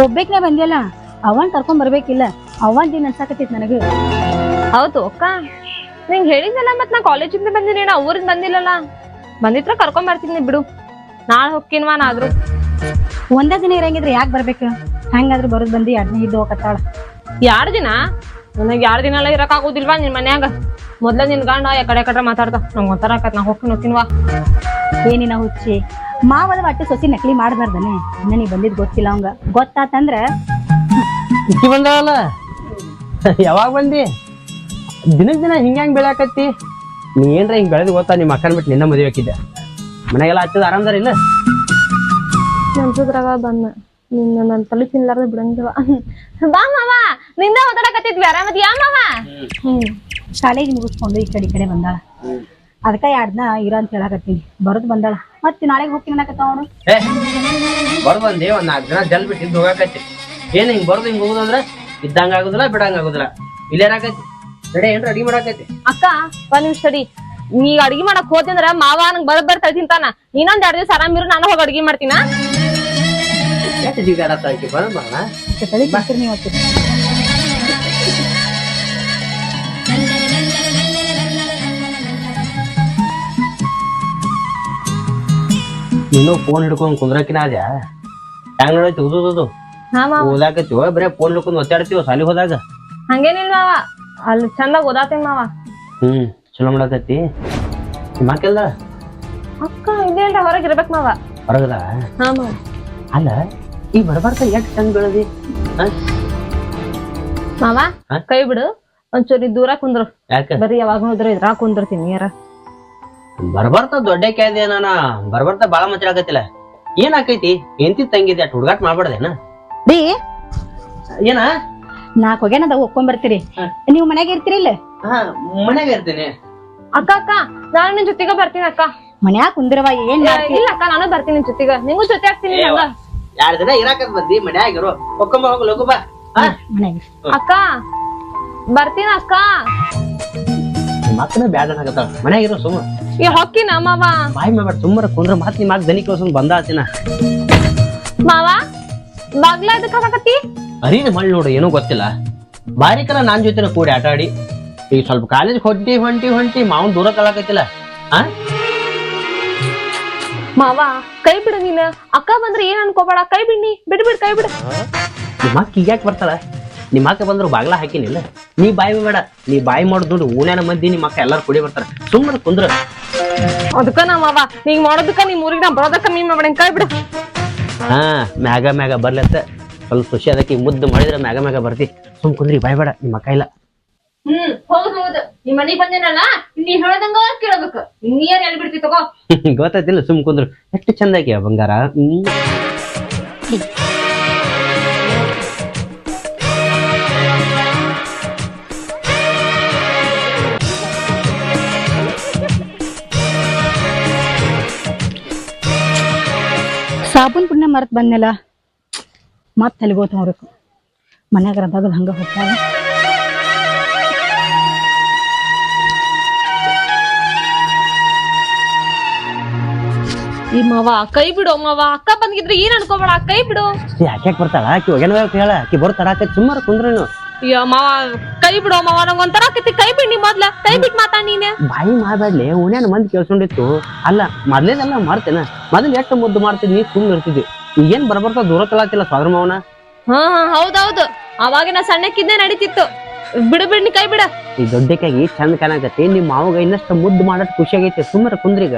ಹೋಗ್ಬೇಕ್ನೆ ಬಂದಿಲ್ಲ ಅವನ್ ಕರ್ಕೊಂಡ್ ಬರ್ಬೇಕಿಲ್ಲ. ಅವನ್ ದಿನ ಅನ್ಸಾಕತ್ತಿತ್ ನನಗ. ಹೌದು ಅಕ್ಕ. ನಿಂಗೆ ಹೇಳಿದ್ನಲ್ಲ ಮತ್ ನಾ ಕಾಲೇಜಿಂದ ಬಂದಿನಿ ನಾ ಊರಿಂದ ಬಂದಿಲ್ಲಲ್ಲ. ಬಂದಿತ್ರ ಕರ್ಕೊಂಡ್ ಬರ್ತೀನಿ ಬಿಡು. ನಾಳೆ ಹೋಗ್ತೀನ್ವಾ ನಾ ಒಂದ ದಿನ ಇರಂಗಿದ್ರೆ ಯಾಕೆ ಬರ್ಬೇಕು? ಹೆಂಗಾದ್ರೂ ಬರೋದ್ ಬಂದಿ ಎರಡನೇ ಇದ್ದು ಹೋಗತ್ತಾಳ. ಯಾರ್ ದಿನ? ನನಗೆ ಯಾರ ದಿನ ಎಲ್ಲ ಇರಕ್ ಆಗುದಿಲ್ವಾ ನಿನ್ ಮನ್ಯಾಗ? ಮೊದ್ಲ ನಿನ್ ಗಂಡ ಯಾಕಡೆ ಕಡೆ ಮಾತಾಡ್ದ. ನಂಗೆ ಒಂಥರ ಆಕತ್ ನಾ ಹೋಗ್ತೀನಿ ಹೋಗ್ತೀನ್ವಾ ಏನಿನ ಹುಚ್ಚಿ? ಮಾವದ ಒಟ್ಟು ಸೊಸಿ ನಕಲಿ ಮಾಡಬಾರ್ದನೆ. ನನಗೆ ನೀ ಬಂದಿದ್ ಗೊತ್ತಿಲ್ಲ ಅವಂಗ. ಗೊತ್ತಾತಂದ್ರ? ಬಂದಾವಲ್ಲ ಯಾವಾಗ ಬಂದಿ? ದಿನ ದಿನ ಹಿಂಗ್ಯಾಂಗ್ ಬೆಳಕತ್ತಿ ನೀ ಏನ್ರ ಹಿಂಗ್ ಬೆಳೆದು ಗೊತ್ತಾ? ನಿಮ್ಮ ಅಕ್ಕನ ಬಿಟ್ಟು ನಿನ್ನ ಮದುವೆ ಹಾಕಿದ್ದೆ. ಮನೆಗೆಲ್ಲ ಹಚ್ಚದ ಆರಾಮದಾರ ಇಲ್ಲ? ನನ್ಸುದ್ರಾಗ ಬಂದ ನಿನ್ನ ನನ್ನ ತಲೆ ತಿನ್ಲಾರ್ದ ಬಿಡಂಗಿಲ್ಲ. ಬಾ ಮಾವ. ನಿಂದ ಮಾತಾಡಕತ್ತಿದ್ವಿ. ಆರಾಮದ್ ಯಾ ಮಾವ? ಹ್ಮ್. ಕಾಲೇಜ್ ಮುಗಿಸ್ಕೊಂಡು ಈ ಕಡೆ ಈ ಕಡೆ ಬಂದಾಳ. ಅದಕ್ಕ ಎರಡ್ ದಿನ ಇರ ಅಂತ ಹೇಳಕತ್ತೀನಿ. ಬರುದು ಬಂದಾಳ. ಮತ್ತೆ ನಾಳೆಗ್ ಹೋಗ್ತೀನಿ ಅನ್ನಕತ್ತ ಅವನು? ಏ ಬರ್ ಬಂದಿ ಒಂದ್ ನಾಲ್ಕು ದಿನ ಜಲ್ ಬಿಟ್ಟು ಇದ್ದು ಹೋಗಾಕತ್ತಿ. ಏನ್ ಹಿಂಗ್ ಬರ್ದು ಹಿಂಗ್ ಹೋಗುದಂದ್ರ ಇದ್ದಂಗ ಆಗುದಿಲ್ಲ ಬಿಡಂಗ ಆಗುದಿಲ್ಲ. ಇಲ್ಲೇನಾಕೈತಿ ಬೇಡ ಏನ್ರ ಅಡಿಗೆ ಮಾಡಾಕೈತಿ ಅಕ್ಕ ಒಂದ್ ನಿಮಿಷ ತಡಿ. ನೀ ಅಡ್ಗಿ ಮಾಡಕ್ ಹೋದ್ರ ಅಂದ್ರ ಮಾವ ನಂಗ್ ಬರ್ ಬರ್ ತಳಿ ತಿಂತಾನ ಇನ್ನೊಂದ್ ಎರಡ್ ದಿವಸ ಆರಾಮಿರು ನಾನು ಹೋಗಿ ಅಡ್ಗಿ ಮಾಡ್ತೀನಾ? ಯಾಕೆ ಜೀವ ನೀವು ನೀನು ಫೋನ್ ಹಿಡ್ಕೊಂಡ್ ಕುಂದ್ರಕಿನ ಅದ್ಯಾ ಹೆಂಗ್ ನೋಡೈತಿ? ಹಾ ಮಾವ. ಓದಾಕತ್ತೀವ ಬರೇ ಫೋನ್ ಹಿಡ್ಕೊಂಡ್ ಒತ್ತಾಡ್ತೀವ? ಸಾಲಿ ಹೋದಾಗ? ಹಂಗೇನಿಲ್ಲ ಮಾವ. ಅಲ್ಲಿ ಚಂದಾಗ ಓದಾತೀನಿ ಮಾವ. ಹ್ಮ್ ಚಲೋ ಮಾಡಾಕತ್ತಿ. ನಿಮ್ಮ ಅಕ್ಕ ಇಲ್ಲೇ ಇಲ್ರ ಹೊರಗೆ ಇರ್ಬೇಕು ಮಾವ. ಹೊರಗದ? ಹಾ ಮಾವ. ಅಲ್ಲ ಈ ಬರ್ಬಾರ್ದ ಎಷ್ಟ್ ಚಂದ ಬೆಳದಿ? ಮಾವ? ಕೈ ಬಿಡು. ಒಂಚೂರಿ ದೂರ ಕುಂದ್ರು. ಯಾಕ? ಬರೀ ಯಾವಾಗ ಹೋದ್ರೆ ಇದ್ರಾಗ ಕುಂದಿರ್ತೀನಿ ಯಾರ? ಬರ್ಬರ್ತ ದೊಡ್ಡ ಕ್ಯಾದೆ ನಾನ. ಬರ್ಬರ್ತ ಬಾಳ ಮಾತಾಡಕತ್ತಿಲ್ಲ ಏನ್ ಆಕೈತಿ? ಎಂತಿ ತಂಗಿದೆ ಅಟ್ ಹುಡುಗಾಟ ಮಾಡ್ಬಾರ್ದೇನ? ರೀ ಏನ? ನಾಕ್ ಹೋಗ್ಯಾನದ ಒಪ್ಕೊಂಡ್ ಬರ್ತೀರಿ. ನೀವ್ ನೀವು ಮನ್ಯಾಗ ಇರ್ತೀರಿ ಇಲ್ಲ? ಹಾ ಮನ್ಯಾಗ ಇರ್ತೀನಿ. ಅಕ್ಕ ಅಕ್ಕ ನಾನು ನಿನ್ ಜೊತೆಗ ಬರ್ತೀನಿ ಅಕ್ಕ. ಮನ್ಯಾಗ ಕುಂದಿರವ ಏನ್ ಮಾಡ್ತಿ? ಇಲ್ಲ ಅಕ್ಕ ನಾನು ಬರ್ತೀನಿ ನಿನ್ ಜೊತೆಗ. ನಿಂಗೂ ಜೊತೆ ಆಗ್ತೀನಿ ನಂಗ. ಎರಡ್ ದಿನ ಇರಾಕ ಬಂದಿ ಮನ್ಯಾಗ ಇರು. ಒಕ್ಕೊಂಬ ಹೋಗ್ ಲಗು ಬಾ. ಹಾ? ಮನ್ಯಾಗ ಅಕ್ಕ ಬರ್ತೀನಿ ಅಕ್ಕ. ಮತ್ತನ ಬ್ಯಾಡ ಮನೆಯಾಗಿರೋ ಮನ್ಯಾಗ ಇರು ಸುಮ್ಮ ಈ ಹೊಕ್ಕಿನ ಮಾವಾ. ಬಾಯಿ ಮಾಡ್ಬೇಡ ತುಂಬರ ಕುಂದ್ರ ಮಾತ್ ನಿಮ್ಮ ಮಾತ್ ದನಿ ಕೇಳ್ಸೊಂದ್ ಬಂದ ಆತಿನ ಮಾವ ಬಾಗ್ಲ ಎದಕ್ ಹಾಕಕತ್ತಿ ಅರಿದ ಮಳ್ ನೋಡು ಏನೂ ಗೊತ್ತಿಲ್ಲ. ಬಾರಿಕರ ನಾನ್ ಜೊತೆನ ಕೂಡಿ ಆಟ ಆಡಿ ಈಗ ಸ್ವಲ್ಪ ಕಾಲೇಜ್ ಹೊಂಟಿ ಹೊಂಟಿ ಹೊಂಟಿ ಮಾವನ್ ದೂರ ಕಳಾಕತ್ತಿಲ್ಲ. ಹಾ ಮಾವ ಕೈ ಬಿಡು ನೀನ್. ಅಕ್ಕ ಬಂದ್ರೆ ಏನ್ ಅನ್ಕೋಬೇಡ? ಕೈ ಬಿಡ್ನಿ ಬಿಡ್ ಬಿಡ್ ಕೈ ಬಿಡು. ನಿಮ್ಮ ಅಕ್ಕ ಯಾಕೆ ಬರ್ತಾಳ? ನಿಮ್ಮ ಅಕ್ಕ ಬಂದ್ರು ಬಾಗ್ಲ ಹಾಕಿನಿಲ್ಲ ನೀ ಬಾಯಿ ಬೇಡ ನೀ ಬಾಯಿ ಮಾಡೋದು ನೋಡಿ ಊನ ಮಂದಿ ನಿಮ್ಮ ಅಕ್ಕ ಎಲ್ಲಾರು ಕುಡಿ ಬರ್ತಾರ. ಸುಮ್ಮನೆ ಕುಂದ್ರ. ಅದಕ್ಕ ನಮ್ಮ ಮಾವ ನೀ ಮಾಡೋದಕ್ಕ ನಿಮ್ ಊರಿಗೆ ನಾ ಬರೋದಕ್ಕ ಮೀನ್ ಮಾಡ್ಬೇಡ ಕೈ ಬಿಡು. ಹಾ ಮ್ಯಾಗ ಮ್ಯಾಗ ಬರ್ಲತ್ತ ಸ್ವಲ್ಪ ಖುಷಿ ಅದಕ್ಕೆ ಮುದ್ದು ಮಾಡಿದ್ರೆ ಮ್ಯಾಗ ಮ್ಯಾಗ ಬರ್ತಿ. ಸುಮ್ ಕುಂದ್ರಿ ಬಾಯ್ ಬೇಡ ನಿಮ್ಮ ಅಕ್ಕ ಇಲ್ಲ. ಹ್ಮ್ ಹೌದ್ ಹೌದು. ನಿಮ್ ಮನಿಗ್ ಬಂದೇನಲ್ಲ ನೀ ಹೇಳದಂಗ ಕೇಳ್ಬೇಕು ನೀರ್ ಎಲ್ಲಿ ಬಿಡ್ತಿ ತಗೋ. ಗೊತ್ತಾಯ್ತಿಲ್ಲ ಸುಮ್ ಕುಂದ್ರು. ಎಷ್ಟು ಚಂದ ಆಕಿಯ ಬಂಗಾರ? ಹ್ಮ್. ಸಾಬೂನ್ ಪುಣ್ಯ ಮರತ್ ಬಂದ್ನಲ್ಲ ಮತ್ ತಲೆಗೋತ ನೋಡ್ಬೇಕು ಮನ್ಯಾಗ ರದ್ದಾಗದ್ ಹಂಗ ಹೋಗ್ತಾವ ಈ ಮಾವ ಕೈ ಬಿಡು ಮಾವ ಅಕ್ಕ ಬಂದಿದ್ರೆ ಏನ್ ಅನ್ಕೋಬೇಡ ಕೈ ಬಿಡು. ಯಾಕೆ ಯಾಕೆ ಬರ್ತಾಳ? ಆಕಿ ಹೋಗ್ಯಾನ ಹೇಳ. ಆಕಿ ಬರ್ತಾರ ಆಕಿ ಸುಮಾರು ಕುಂದ್ರೇನು. ಅಯ್ಯೋ ಮಾವ ಕೈ ಬಿಡೋ ಮಾವ ನಂಗೆ ಒಂಥರ ಆಕೈತಿ. ಕೈ ಬಿಡಿ ಮೊದ್ಲ ಕೈ ಬಿಟ್ಟು ಮಾತಾ ನೀನೆ. ಬಾಯಿ ಮಾಡ್ಬೇಡ್ಲಿ ಓಣ್ಯಾನ ಮಂದಿ ಕೇಳ್ಕೊಂಡಿತ್ತು ಅಲ್ಲ ಮೊದ್ಲೇನೆಲ್ಲ ಮಾಡ್ತೇನ? ಮೊದಲು ಎಷ್ಟು ಮುದ್ದು ಮಾಡ್ತಿದ್ನಿ ಸುಮ್ಮನೆ ಇರ್ತಿದ್ವಿ ಈಗೇನ್ ಬರ್ಬರ್ತಾ ದೂರ ತಲಾತಿಲ್ಲ ಸ್ವಾದ್ರ ಮಾವನ? ಹಾ ಹಾ ಹೌದೌದು. ಅವಾಗಿನ ಸಣ್ಣಕ್ಕಿದ್ದೆ ನಡೀತಿತ್ತು. ಬಿಡು ಬಿಡ್ನಿ ಕೈ ಬಿಡ. ಈ ದೊಡ್ಡಕ್ಕಾಗಿ ಚಂದ ಕಾಣಕತ್ತಿ. ನಿಮ್ ಮಾವಗ ಇನ್ನಷ್ಟು ಮುದ್ದು ಮಾಡಷ್ಟು ಖುಷಿ ಆಗೈತೆ. ಸುಮ್ಮನೆ ಕುಂದ್ರಿಗ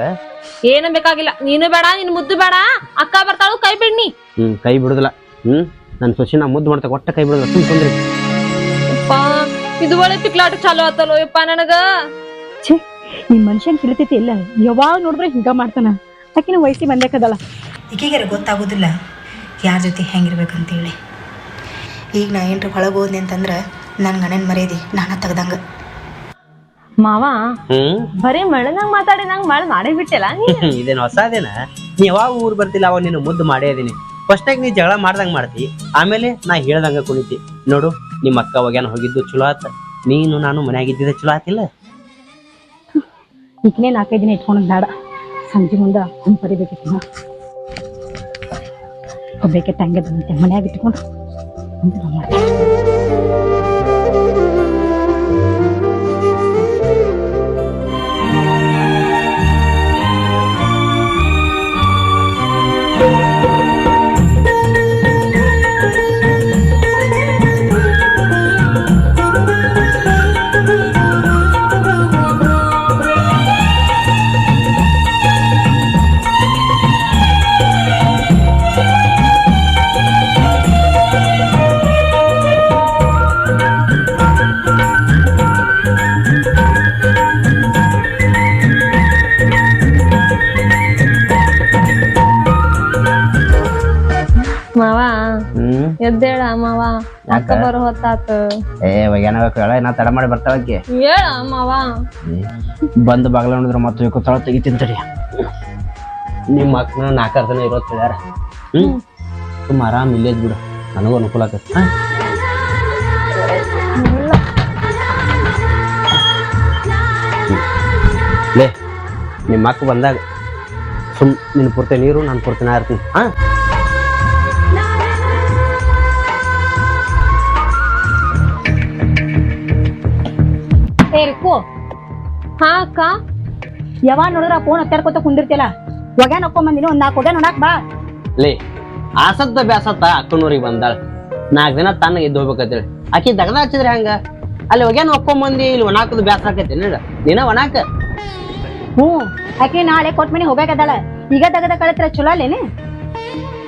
ಏನು ಬೇಕಾಗಿಲ್ಲ. ನೀನು ಬೇಡ ನಿನ್ ಮುದ್ದು ಬೇಡ. ಅಕ್ಕ ಬರ್ತಾಳು ಕೈ ಬಿಡ್ನಿ ಹ್ಮ್ ಕೈ ಬಿಡುದಿಲ್ಲ. ಹ್ಮ್ ನನ್ ಸೊಸಿನ ಮುದ್ದು ಮಾಡ್ತಾ ಒಟ್ಟ ಕೈ ಬಿಡುದಿಲ್ಲ. ಸುಮ್ಮನೆ ಕುಂದ್ರಿ. ಯಪ್ಪಾ ಇದು ಒಳ್ಳೆ ಪಿಕ್ಲಾಟ ಚಾಲು ಆತಲ್ಲೋ ಯಪ್ಪ ನನಗ. ಛೇ ಈ ಮನುಷ್ಯನ್ ತಿಳಿತೈತಿ ಇಲ್ಲ. ಯಾವಾಗ ನೋಡಿದ್ರೆ ಹಿಂಗ ಮಾಡ್ತಾನ. ಆಕಿನ ವಯಸ್ಸಿ ಬಂದೇಕದಲ್ಲ ಈಗೀಗಾರ ಗೊತ್ತಾಗೋದಿಲ್ಲ. ಯಾರ ಜೊತೆ ಹೆಂಗಿರ್ಬೇಕಂತೇಳಿ ಈಗ ನಾ ಏನ್ರ ಹೊಳಗೆ ಹೋದ್ನಿ ಅಂತಂದ್ರೆ ನನ್ನ ಗಣನ ಮರ್ಯಾದಿ ನಾನ ತೆಗ್ದಂಗೆ. ಮಾವ ಹ್ಮ್? ಬರೀ ಮಳನಾಗ ಮಾತಾಡಿ ನಂಗ್ ಮಳ ಮಾಡೇ ಬಿಟ್ಟಿಲ್ಲ ನೀ ಇದೇನು ಹೊಸದೇನ ನೀ ಯಾವಾಗ ಊರ್ ಬರ್ತಿಲ್ಲ ಅವಾಗ ನೀನು ಮುದ್ದು ಮಾಡೇ ಇದೀನಿ. ಫಸ್ಟಾಗಿ ನೀ ಜಗಳ ಮಾಡ್ದಂಗ್ ಮಾಡ್ತಿ. ಆಮೇಲೆ ನಾ ಹೇಳ್ದಂಗ ಕುಣಿತಿ. ನೋಡು. ನಿಮ್ಮ ಅಕ್ಕ ಒಗ್ಯಾನ ಹೋಗಿದ್ದು ಚಲೋ ಆತ. ನೀನು ನಾನು ಮನ್ಯಾಗ ಇದ್ದಿದ್ದೆ ಚಲೋ ಆತಿಲ್ಲ? ಈಗಿನೇ ನಾಲ್ಕೈದು ದಿನ ಇಟ್ಕೊಳಕ್ ಬೇಡ. ಸಂಜೆ ಮುಂದೆ ಹಂಪರಿಬೇಕಿತ್ತು ಒಬ್ಬಕ್ಕೆ ತಂಗೆ ಬಂದಂತೆ ಮನ್ಯಾಗ ಇಟ್ಕೊಂಡು ಹೊತ್ತಾತ ಏ ಹೇಳ ನಾ ತಡ ಮಾಡಿ ಬರ್ತಾವಕ್ಕೆ ಹೇಳ ಮಾವ. ಬಂದು ಬಾಗ್ಲ ನೋಡಿದ್ರೆ ಮತ್ತೆ ಕೂತಾಳ ತೆಗಿತೀನಿ ತಡಿ. ನಿಮ್ಮ ಅಕ್ಕನ ನಾಲ್ಕಾರು ಜನ ಇರೋದ್ ಹೇಳ್ಯಾರ ಹ್ಮ್? ತುಂಬ ಆರಾಮ್ ಇಲ್ಲೇದ್ ಬಿಡು. ನನಗೂ ಅನುಕೂಲ ಆಗತ್ತ ಹಾ? ಲೇ ನಿಮ್ಮ ಅಕ್ಕ ಬಂದಾಗ ಸುಮ್ ನಿನ್ ಪೂರ್ತಿ ನೀರು ನಾನು ಪೂರ್ತಿ ನಾ ಇರ್ತೀನಿ. ಹಾ? ಯಾವಾಗ ನೋಡಿದ್ರ ಫೋನ್ ಹತ್ತಾಡ್ಕೊತ ಕುಂದಿರ್ತಿಲ್ಲ ಹೊಗೆ ಹಾಕೊಂಡ್ ಬಂದಿನಿ ಒಂದ್ ನಾಲ್ಕು ಹೊಗೆ ನೋಡಾಕ್ ಬಾ. ಲೇ ಆಸತ್ತ ಬ್ಯಾಸತ್ತ ಅಕ್ಕನೂರಿಗೆ ಬಂದಾಳ. ನಾಲ್ಕು ದಿನ ತನ್ನ ಎದ್ದು ಹೋಗ್ಬೇಕಂತೇಳಿ. ಆಕಿ ದಗದ ಹಚ್ಚಿದ್ರೆ ಹಂಗ? ಅಲ್ಲಿ ಹೊಗೆ ನೋಕೊಂಬಂದಿ ಇಲ್ಲಿ ಒಣಾಕದ ಬ್ಯಾಸ ಆಕೈತಿ ನೋಡ ನೀನ ಒಣಾಕ? ಹ್ಞೂ ಆಕೆ ನಾಳೆ ಕೊಟ್ ಮನೆ ಈಗ ದಗದ ಕಳತ್ರ ಚಲೋ ಅಲ್ಲೇನೆ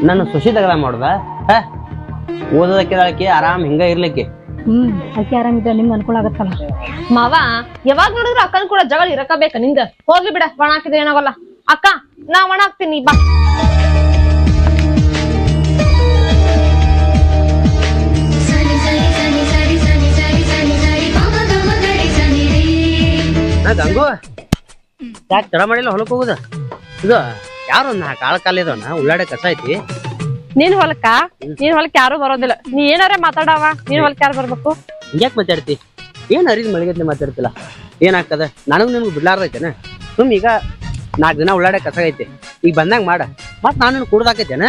ನನ್ನ ಸುಶಿ ದಗದ ಮಾಡುದ? ಹ ಓದೋದಕ್ಕೆ ಆರಾಮ್ ಹಿಂಗ ಇರ್ಲಿಕ್ಕೆ. ಹ್ಮ್ ಆಕೆ ಆರಾಮಿದ್ರೆ ನಿಮ್ಗೆ ಅನುಕೂಲ ಆಗತ್ತಲ್ಲ? ಮಾವ ಯಾವಾಗ ನೋಡಿದ್ರು ಅಕ್ಕನ ಕೂಡ ಜಗಳ ಇರಕಬೇಕ ನಿಂದ. ಹೋಗ್ಲಿ ಬಿಡ ಒಣ ಹಾಕಿದ್ರೆ ಏನಾಗಲ್ಲ. ಅಕ್ಕ ನಾ ಒಣ ಹಾಕ್ತೀನಿ ಬಾ. ನಾ ಗಂಗು ಯಾಕೆ ತಡ ಮಾಡಿಲ್ಲ ಹೊಲಕ್ ಹೋಗುದ? ಇದು ಯಾರು ನಾ ಕಾಲ ಉಳ್ಳಾಡೆ ಕಸ ಐತಿ. ನೀನ್ ಹೊಲಕ್ಕ? ನೀನ್ ಹೊಲಕ್ ಯಾರು ಬರೋದಿಲ್ಲ. ನೀ ಏನಾರ ಮಾತಾಡವ ನೀನ್ ಹೊಲಕ್ ಯಾರು ಬರ್ಬೇಕು? ಯಾಕ್ ಮಾತಾಡ್ತಿ? ಏನ್ ಅರಿದ್ ಮಳಿಗೆ ಮಾತಾಡ್ತಿಲ್ಲ? ಏನಾಗ್ತದ? ನನಗ್ ನಿಮ್ಗೆ ಬಿಡ್ಲಾರ್ದೈತೆನ? ಸುಮ್ ಈಗ ನಾಲ್ಕು ದಿನ ಉಳ್ಳಾಡೆ ಕಸ ಐತಿ. ಈಗ ಬಂದಂಗ ಮಾಡ. ಮತ್ ನಾನು ಕುಡ್ದಾಕೈತೇನ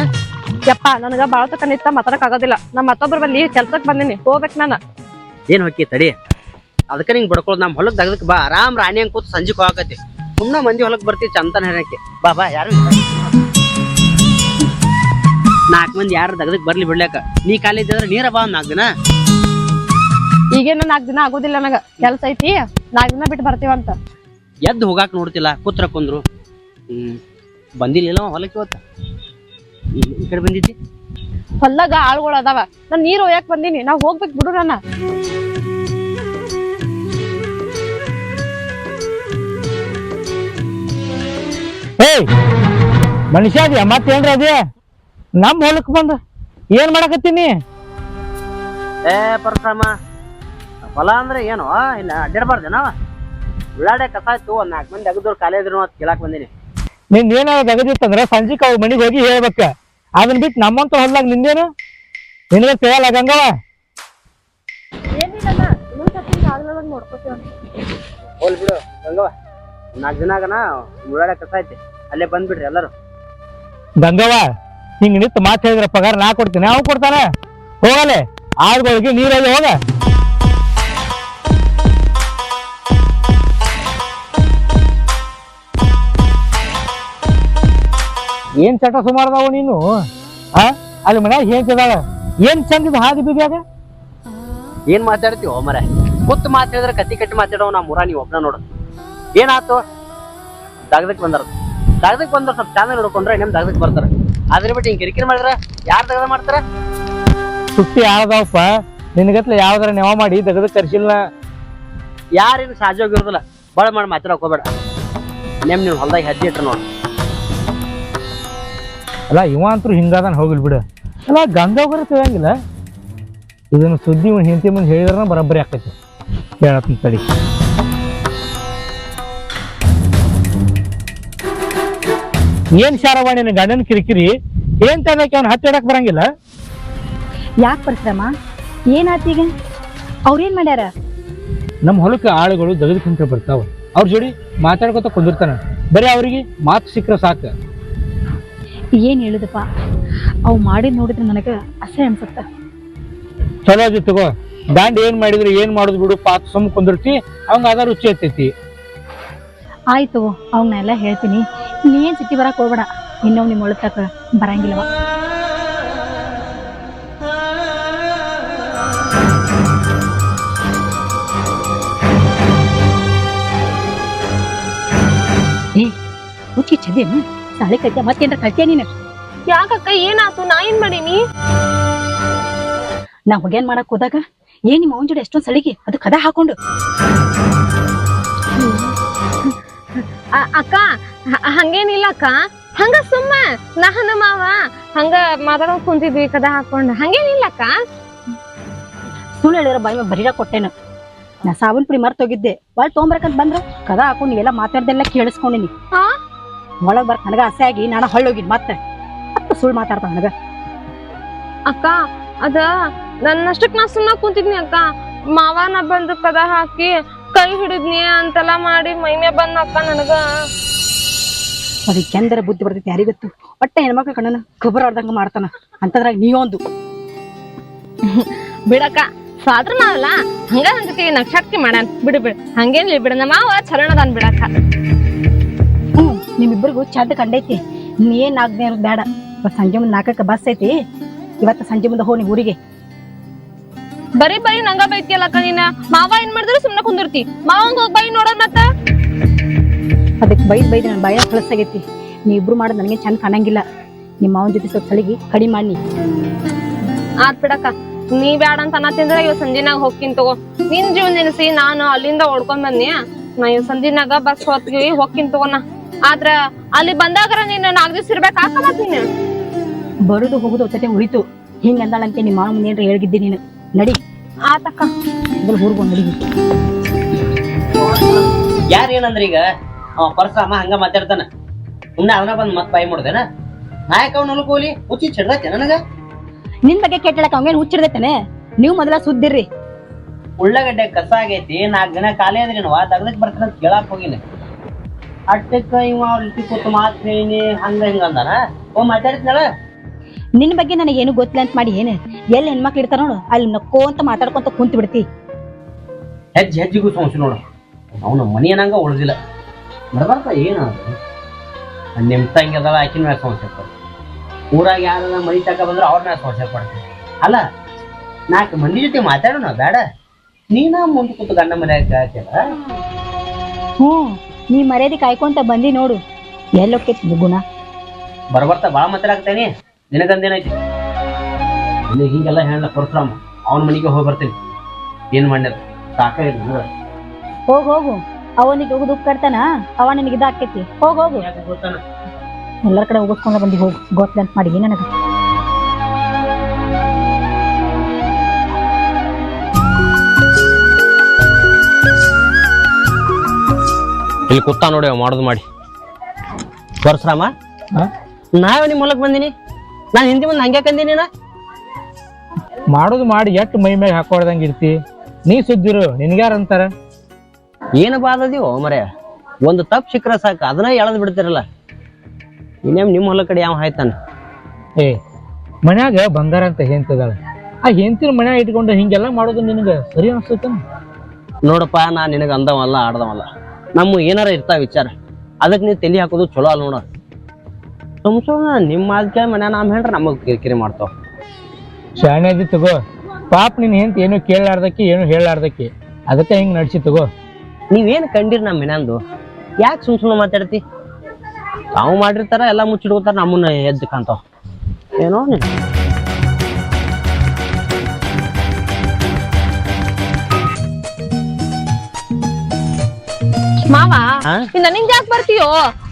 ಯಪ್ಪ ನನಗ ಬಾಳ ತಕ ನಿತ್ತ ಮಾತಾಡಕ್ ಆಗೋದಿಲ್ಲ. ನಮ್ ಮತ್ತೊಬ್ರ ಬಲ್ಲಿ ಕೆಲ್ಸಕ್ ಬಂದಿನಿ. ಹೋಗ್ಬೇಕ್ ನಾನು. ಏನ್ ಹೊಕ್ಕಿ ತಡಿ? ಅದಕ್ಕೆ ನಿಂಗೆ ಬಡ್ಕೊಳ್ಳೋದು ನಮ್ಮ ಹೊಲಕ್ ದಗದಕ್ ಬಾ. ಆರಾಮ್ ರಾಣಿ ಹಂಗ್ ಕೂತ್ ಸಂಜೆ ಹೋಗಕತಿ ಸುಮ್ನ ಮಂದಿ ಹೊಲಕ್ ಬರ್ತಿ ಚಂತನ ಹೇಳಕ್ಕೆ ಬಾ ಬಾ ಯಾರು ನಾಲ್ಕು ಮಂದಿ ಯಾರು ದಗದಕ್ ಬರ್ಲಿ ಬಿಡ್ಲಾಕ ನೀ ಖಾಲಿ ಇದ್ದಂದ್ರೆ ನೀರ ಬಾ ನಾಲ್ಕು ದಿನ. ಈಗೇನ ನಾಲ್ಕು ದಿನ ಆಗೋದಿಲ್ಲ ನನಗ. ಕೆಲ್ಸ ಐತಿ ನಾಲ್ಕು ದಿನ ಬಿಟ್ಟು ಬರ್ತೀವಂತ ಎದ್ದು ಹೋಗಾಕ್ ನೋಡ್ತಿಲ್ಲ ಕೂತ್ರ ಕುಂದ್ರು. ಹ್ಮ್ ಬಂದಿಲ್ಲ ಹೊಲಕ್ಕೆ ಇವತ್ತ. ಈ- ಈ ಕಡೆ ಬಂದಿದ್ದಿ? ಹೊಲ್ದಾಗ ಆಳ್ಗಳು ಅದಾವ. ನಾನ್ ನೀರ್ ಒಯ್ಯಾಕ್ ಬಂದೀನಿ ನಾವ್ ಹೋಗ್ಬೇಕು ಬಿಡು ನನ್ನ. ಏಯ್ ಮನುಷ್ಯ ಅದ್ಯಾ? ಮತ್ತೇನ್ರ ಅದೇ ನಮ್ಮ ಹೊಲಕ್ ಬಂದ. ಏನ್ ಮಾಡಕತ್ತೀನಿ? ಏ ಪರಶುರಾಮ ಹೊಲ ಅಂದ್ರೆ ಏನು? ಇಲ್ಲ ಅಡ್ಡಾಡ್ಬಾರ್ದೇನ ಉಳ್ಳಾಡೆ ಕಸ ಇತ್ತು ಒಂದ್ ನಾಲ್ಕು ಮಂದಿ ಅಗದವ್ರು ಖಾಲಿ ಇದ್ರು ಅಂತ ಕೇಳಕ್ ಬಂದಿನಿ. ನಿನ್ ಏನ ಅಗದಿತ್ತಂದ್ರೆ ಸಂಜಿಕ್ ಅವ್ ಮನಿಗ್ ಹೋಗಿ ಹೇಳ್ಬೇಕ. ಅದನ್ ಬಿಟ್ಟು ನಮ್ಮಂತ ಹೊಲ್ದಾಗ ನಿಂದೇನು? ನಿನ್ಗೆ ತಿಳಿಯಲ್ಲ ಗಂಗವ ಹೋಲ್ ಬಿಡು ಗಂಗವ ನಾಲ್ಕು ದಿನ ಆಗನ ಉಳ್ಳಾಡೆ ಕಸ ಐತಿ. ಅಲ್ಲೇ ಬಂದ್ಬಿಡ್ರಿ ಎಲ್ಲರೂ. ಗಂಗವ ಹಿಂಗ್ ನಿಂತು ಮಾತು ಹೇಳಿದ್ರೆ ಪಗಾರ ನಾ ಕೊಡ್ತೀನಿ, ಅವ್ ಕೊಡ್ತಾನೆ. ಹೋಗಲೆ, ಆಳ್ಗಳಿಗೆ ನೀರಲ್ಲಿ ಹೋಗ. ಏನ್ ಚಟ ಸುಮಾರದವ ನೀನು? ಆ? ಅಲ್ಲಿ ಮನ್ಯಾಗ ಹೇಳ್ತಿದಾಳ ಏನ್ ಚಂದಿದ ಹಾದಿ ಬಿದ್ಯಾಗ ಏನ್ ಮಾತಾಡ್ತೀವೋ ಮರ? ಕೂತ್ ಮಾತಾಡಿದ್ರೆ ಕತ್ತಿ ಕಟ್ಟಿ ಮಾತಾಡೋ ನಾ ಮುರಾ, ನೀವು ಒಬ್ನ ನೋಡು. ಏನಾಯ್ತು? ದಗದಕ್ ಬಂದಾರ ದಗದಕ್ ಬಂದ್ರ ಸ್ವಲ್ಪ ಚಾನಲ್ ನೋಡ್ಕೊಂಡ್ರೆ ನಿಮ್ಮ ದಗದಕ್ ಬರ್ತಾರ? ಅದ್ರ ಬಿಟ್ಟು ಹಿಂಗ್ ಕಿರಿಕಿರಿ ಮಾಡಿದ್ರ? ಯಾರು ದಗದ ಮಾಡ್ತಾರ? ಸುಟ್ಟಿ ಯಾವ್ದಪ್ಪ? ನಿನಗತ್ಲೆ ಯಾವ್ದಾರ ನೆವ ಮಾಡಿ ತೆಗೆದು ಕರ್ಸಿಲ್ಲ ಯಾರೇನು ಸಹಜವಾಗಿರೋದಿಲ್ಲ ಬಳ ಮಾಡಿ ಮಾತಾಡಕ್ ಹೋಗ್ಬೇಡ ನೆಮ್ ನೀವು ಹೊಲ್ದಾಗ ಹೆಜ್ಜೆ ಇಟ್ರ ನೋಡಿ. ಅಲ್ಲ ಇವ ಅಂತೂ ಹಿಂಗಾದನ್ ಹೋಗಿಲ್ ಬಿಡು. ಅಲ್ಲ ಗಂಗಾವರ ತಿಳಿಯಂಗಿಲ್ಲ ಇದನ್ನ ಸುದ್ದಿ ಹೆಂಡತಿ ಮುಂದೆ ಹೇಳಿದ್ರ ಬರೋಬ್ಬರಿ ಆಕೈತಿ. ಹೇಳತ್ತಿನ ತಡಿ. ಏನ್ ಶಾರವಾಣಿ ಗಂಡನ ಕಿರಿಕಿರಿ? ಏನ್ ತನಕ ಅವ್ನ ಹತ್ತಿಡಕ್ ಬರಂಗಿಲ್ಲ? ಯಾಕೆ ಪರಿಶ್ರಮ? ಏನಾತೀಗ ಅವ್ರೇನ್ ಮಾಡ್ಯಾರ? ನಮ್ಮ ಹೊಲಕ್ಕೆ ಆಳುಗಳು ದಗದಕ್ಕಂತ ಬರ್ತಾವ. ಅವ್ರ ಜೋಡಿ ಮಾತಾಡ್ಕೊತ ಕುಂದಿರ್ತಾನ. ಬರೀ ಅವ್ರಿಗೆ ಮಾತು ಸಿಕ್ಕರೆ ಸಾಕ. ಏನ್ ಹೇಳುದಪ್ಪ? ಅವು ಮಾಡಿದ್ ನೋಡಿದ್ರೆ ನನಗೆ ಅಸಹ್ಯ ಅನ್ಸುತ್ತ. ಚಲೋ ಅದಿ ತಗೋ. ದಾಂಡ್ ಏನ್ ಮಾಡಿದ್ರು ಏನ್ ಮಾಡುದು ಬಿಡು ಪಾತ್ ಸುಮ್ ಕುಂದಿರ್ತಿ ಅವಂಗ ಅದ ರುಚಿ ಐತೈತಿ ಆಯ್ತು ಅವ್ನ ಎಲ್ಲ ಹೇಳ್ತೀನಿ. ನೀ ಸಿಟ್ಟಿ ಸಿಟಿ ಬರಕ್ ಹೋಗ್ಬೇಡ. ಇನ್ನೊಮ್ಮೆ ನಿಮ್ಮ ಒಳತಕ್ಕ ಬರಂಗಿಲ್ಲವ. ಏ ಹುಚ್ಚಿ ಚದೇನು? ಸಾಳೆ ಕಲ್ತ್ಯ ಮತ್ತೇನ್ರ ಕಲ್ತ್ಯ ನೀನು? ಯಾಕಕ್ಕ ಏನಾತು? ನಾ ಏನ್ ಮಾಡೀನಿ? ನಾ ಹೊಗ್ಯಾನ್ ಮಾಡಕ್ ಹೋದಾಗ ಏನ್ ನಿಮ್ಮ ಅವನ್ ಜೋಡಿ ಎಷ್ಟೊಂದ್ ಸಲಿಗೆ? ಅದು ಕದ ಹಾಕೊಂಡು. ಅಕ್ಕಾ ಹಂಗೇನಿಲ್ಲ ಅಕ್ಕ ಹಂಗ ಸುಮ್ಮ ನಾನು ಮಾವ ಹಂಗ ಮಾತಾಡೋಕ್ ಕುಂತಿದ್ವಿ ಕದ ಹಾಕೊಂಡ್. ಹಂಗೇನಿಲ್ಲ ಅಕ್ಕ ಸುಳ್ಳು ಹೇಳಿರೋ ಬಾಯಿ ಬರೀರ ಕೊಟ್ಟೇನು. ನಾ ಸಾಬೂನ್ ಪುಡಿ ಮರ್ತೋಗಿದ್ದೆ ಒಳಗ್ ತೊಗೊಂಬರ್ಕಂತ ಬಂದ್ರ ಕದ ಹಾಕೊಂಡು ಎಲ್ಲ ಮಾತಾಡ್ದೆಲ್ಲ ಕೇಳಿಸ್ಕೊಂಡಿನಿ. ಆ? ಒಳಗ್ ಬರ್ಕ ನನಗ ಆಸೆ ಆಗಿ ನಾನು ಹೊಳ್ಳೋಗಿದ್ ಮತ್ತೆ. ಮತ್ತೆ ಸುಳ್ಳು ಮಾತಾಡ್ತಾವ ನನಗ. ಅಕ್ಕ ಅದ ನನ್ನಷ್ಟಕ್ ನಾ ಸುಮ್ಮ ಕುಂತಿದ್ನಿ ಅಕ್ಕ. ಮಾವನ ಬಂದು ಕದ ಹಾಕಿ ಕೈ ಹಿಡಿದ್ನಿ ಅಂತೆಲ್ಲ ಮಾಡಿ ಮೈಮೆ ಬಂದ ಅಕ್ಕ ನನಗ. ಅದಕ್ಕೆ ಬುದ್ಧಿ ಬರ್ತೈತಿ ಯಾರಿಗತ್ತು? ಒಟ್ಟೆ ಹೆಣ್ಮಕ್ಳು ಕಣ್ಣನ ಗೊಬ್ಬರ ಆಡ್ದಂಗ ಮಾಡ್ತಾನ. ಅಂತದ್ರಾಗ ನೀವೊಂದು. ಬಿಡಕ್ಕ ಸ್ವಾದ್ರ ನಾವಲ್ಲ ಹಂಗ ಅಂತೀವಿ ನಕ್ಷಕ್ತಿ ಮಾಡಾನ್ ಬಿಡು ಬಿಡು. ಹಂಗೇನ್ ಬಿಡ. ನಮ್ಮ ಮಾವ ಬಿಡಕ್ಕ. ಹ್ಮ್ ನಿಮ್ಮಿಬ್ಬರಿಗೂ ಚಂದ ಕಂಡೈತಿ. ನೀ ಏನ್ ಆಗ್ದೇ ಇರೋದು ಬೇಡ. ಇವತ್ತು ಸಂಜೆ ಮುಂದೆ ನಾಲ್ಕಕ್ಕೆ ಬಸ್ ಐತಿ. ಇವತ್ತು ಸಂಜೆ ಮುಂದೆ ಹೋಗಿ ಊರಿಗೆ. ಬರೀ ಬರೀ ನಂಗ ಬೈತಿಯಲ್ಲಕ್ಕ ನೀನ? ಮಾವ ಏನ್ ಮಾಡಿದ್ರು ಸುಮ್ನೆ ಕುಂದಿರ್ತಿ. ಮಾವಂಗ ಹೋಗ್ ಬೈ ನೋಡೋಣ ಮತ್ತ? ಅದಕ್ಕೆ ಬೈದು ಬೈದು ನನ್ನ ಬಾಯ ಕಳಿಸಾಗೈತಿ. ನೀ ಇಬ್ರು ಮಾಡೋದು ನನಗೆ ಚಂದ ಕಾಣಂಗಿಲ್ಲ. ನಿಮ್ಮ ಮಾವನ ಜೊತೆ ಸ್ವಲ್ಪ ಸಲಿಗೆ ಕಡಿಮೆ ಮಾಡಿ ಆತ್ ಬಿಡಕ್ಕ. ನೀ ಬ್ಯಾಡ ಅಂತ ಅನ್ನತ್ತಿಂದ್ರ ಇವ್ ಸಂಜಿನಾಗ ಹೋಗ್ತೀನಿ ತಗೋ. ನಿನ್ ಜೀವನ ನೆನೆಸಿ ನಾನು ಅಲ್ಲಿಂದ ಓಡ್ಕೊಂಡ್ ಬಂದ್ನಿ. ನಾ ಇವ್ ಸಂಜಿನಾಗ ಬಸ್ ಹೊತ್ಗಿ ಹೋಗ್ತೀನಿ ತಗೋನ ಆದ್ರ ಅಲ್ಲಿ ಬಂದಾಗರ ನೀನು ನಾಲ್ಕು ದಿವ್ಸ ಇರ್ಬೇಕು ಹಾಕಮತ್ ನೀನು. ಬರುದು ಹೋಗುದು ಒತ್ತೆ ಉಳಿತು. ಹಿಂಗ ಅಂದಾಳಂತೆ ನಿಮ್ಮ ಮಾವ ಮುಂದೆ ಏನ್ರ ಹೇಳ್ಗಿದ್ದಿ ನೀನು. ನಡಿ. ಆತಕ್ಕ. ಮೊದಲು ಊರ್ಗ್ ನಡಿ. ಯಾರ ಏನಂದ್ರ ಈಗ ಅವ ಪರಶುರಾಮ ಹಂಗ ಮಾತಾಡ್ತಾನ. ಮುಂದೆ ಅವನ ಬಂದ್ ಮತ್ ಬಾಯಿ ಮಾಡ್ದೇನ ನಾಯಕ ಅವ್ನ ಹೋಗ್ಲಿ ಹುಚ್ಚಿ ಚಿಡ್ದೈತೆ ನನಗ? ನಿನ್ ಬಗ್ಗೆ ಕೆಟ್ಟಳಕ ಅವಂಗೇನ್ ಹುಚ್ಚಿಡ್ದೈತೇನೆ ನೀವು ಮೊದಲ ಸುದ್ದಿರ್ರಿ. ಉಳ್ಳಗಡ್ಡೆ ಕಸ ಆಗೈತಿ ನಾಲ್ಕು ದಿನ ಖಾಲಿ ಅಂದ್ರೆ ವಾ ತಗದಕ್ ಬರ್ತಾನ ಅಂತ ಕೇಳಾಕ್ ಹೋಗಿನಿ. ಅಟ್ಟಕ್ಕ ಇವ ಅವ್ರ ಕೂತು ಮಾತ್ ಹೇಳಿನಿ ಹಂಗ ಹಿಂಗ ಅಂದಾನ? ಓ ಮಾತಾಡ್ತಿನಲ್ಲ ನಿನ್ ಬಗ್ಗೆ ನನಗೆ ಏನು ಗೊತ್ತಿಲ್ಲ ಅಂತ ಮಾಡಿ ಏನು? ಎಲ್ಲಿ ಹೆಣ್ಮಕ್ಳು ಇರ್ತಾರ ನೋಡು ಅಲ್ಲಿ ನಕ್ಕೋಂತ ಮಾತಾಡ್ಕೊಂತ ಕುಂತ ಬಿಡ್ತಿ. ಹೆಜ್ಜೆ ಹೆಜ್ಜಿಗೂ ಸಮಸ್ಯೆ ನೋಡು. ಅವನ ಮನಿ ಏನಂಗ ಉಳ್ದಿಲ್ಲ. ಬರ್ಬಾರ್ದ ಏನು ನಿಮ್ಮ ತಂಗಿ ಅದಲ್ಲ ಆಕಿನ ಮ್ಯಾಲ ಸಮಸ್ಯೆ ಪಡ್ತೀವಿ ಊರಾಗ ಯಾರ ಮನಿ ತಕ ಬಂದ್ರೆ ಅವ್ರ ಮೇಲೆ ಸಮಸ್ಯೆ ಪಡ್ತೀವಿ. ಅಲ್ಲ ನಾಲ್ಕು ಮಂದಿ ಜೊತೆ ಮಾತಾಡೋಣ ಬೇಡ ನೀನ ಮುಂದೆ ಕೂತು ಗಂಡ ಮನ್ಯಾಗ ಕೇಳ್ತೀರ ಹ್ಞೂ ನೀ ಮರ್ಯಾದೆ ಕಾಯ್ಕೊಂತ ಬಂದಿ ನೋಡು. ಎಲ್ಲೊಕ್ಕೆ ಗುಣ ಬರ್ಬರ್ತಾ ಭಾಳ ಮಾತಾಡಕ್ತೇನಿ ನಿನಗಂದೇನೈತಿ ನಿನಗೆ ಹಿಂಗೆಲ್ಲ ಹೇಳ ಪರಶುರಾಮ. ಅವನ ಮನೆಗೆ ಹೋಗಿ ಬರ್ತೀನಿ. ಏನ್ ಮಾಡ್ಯದ? ಸಾಕಾಗಿಲ್ಲ ನನಗ. ಹೋಗ್. ಹೋಗು ಅವನಿಗೆ ಹೋಗುದು ಕರ್ತಾನ ಅವ ನಿನಗೆ ಇದಾಕೈತಿ ಹೋಗ್ ಹೋಗು? ಎಲ್ಲರ ಕಡೆ ಹೋಗಿಸ್ಕೊಂಡ ಬಂದಿ ಹೋಗು. ಗೊತ್ತಲೆ ಅಂತ ಮಾಡಿ ನನಗ ಇಲ್ಲಿ ಕುತ್ತ ನೋಡಿ ಅವ ಮಾಡೋದು ಮಾಡಿ. ಪರಶುರಾಮ ನಾವ್ ನಿಮ್ಮ ಹೊಲಕ್ ಬಂದಿನಿ. ನಾನು ಹಿಂದಿ ಮುಂದೆ ಹಂಗೆ ಕಂದಿನಿ ನಾ ಮಾಡೋದು ಮಾಡಿ ಎಷ್ಟು ಮೈ ಮ್ಯಾಗ ಹಾಕೋಡ್ದಂಗಿರ್ತಿ ಇರ್ತಿ. ನೀ ಸುದ್ದಿರು ನಿನ್ಗ್ಯಾರ ಅಂತಾರ? ಏನು ಬಾದದಿವೋ ಮರೆ? ಒಂದು ತಪ್ಪು ಸಿಕ್ಕರ ಸಾಕು ಅದನ್ನ ಎಳೆದು ಬಿಡ್ತಿರಲ್ಲ. ಇನ್ನೇಮ್ ನಿಮ್ಮ ಹೊಲ ಕಡೆ ಯಾವ ಹಾಯ್ತಾನ? ಏ ಮನ್ಯಾಗ ಬಂಗಾರ ಅಂತ ಹೆಂತದಾಳ ಆ ಹೆಂತಿನ ಮನ್ಯಾಗ ಇಟ್ಕೊಂಡು ಹಿಂಗೆಲ್ಲ ಮಾಡೋದು ನಿನಗ ಸರಿ ಅನ್ಸ್ತೇನ ನೋಡಪ್ಪ ನಾ ನಿನಗೆ ಅಂದವಲ್ಲ ಆಡ್ದವಲ್ಲ. ನಮ್ಮ ಏನಾರ ಇರ್ತಾವ ವಿಚಾರ. ಅದಕ್ಕೆ ನೀವು ತಲೆ ಹಾಕೋದು ಚಲೋ ಅಲ್ಲ ನೋಡ. ಸುಮ್ ಸುಮ್ಮನೆ ನಿಮ್ಮ ಮಾತು ಕೇಳಿ ಮನೆ ನಾಮ್ ಹೇಳ್ರೆ ನಮಗೆ ಕಿರಿಕಿರಿ ಮಾಡ್ತಾವ. ಶಾಣೆ ಅದಿ ತಗೋ. ಪಾಪ ನಿನ್ ಹೆಂತ ಏನು ಕೇಳಲಾರ್ದಕ್ಕೆ ಏನು ಹೇಳಲಾರ್ದಕ್ಕೆ. ಅದಕ್ಕೆ ಹಿಂಗ್ ನಡ್ಸಿ ತಗೋ. ನೀವೇನು ಕಂಡಿರಿ ನಮ್ಮ ಮಿನಂದು ಯಾಕೆ ಸುಮ್ ಸುಮ್ಮನೆ ಮಾತಾಡ್ತಿ? ತಾವು ಮಾಡಿರ್ತಾರ ಎಲ್ಲ ಮುಚ್ಚಿಡ್ಕೋತಾರ ನಮ್ಮನ್ನ ಎದ್ದು ಕಾಣ್ತಾವ ಏನೋ ನೀನು. ಮಾವ? ನೀನ್ ನನಗ್ ಯಾಕೆ ಬರ್ತೀಯೋ?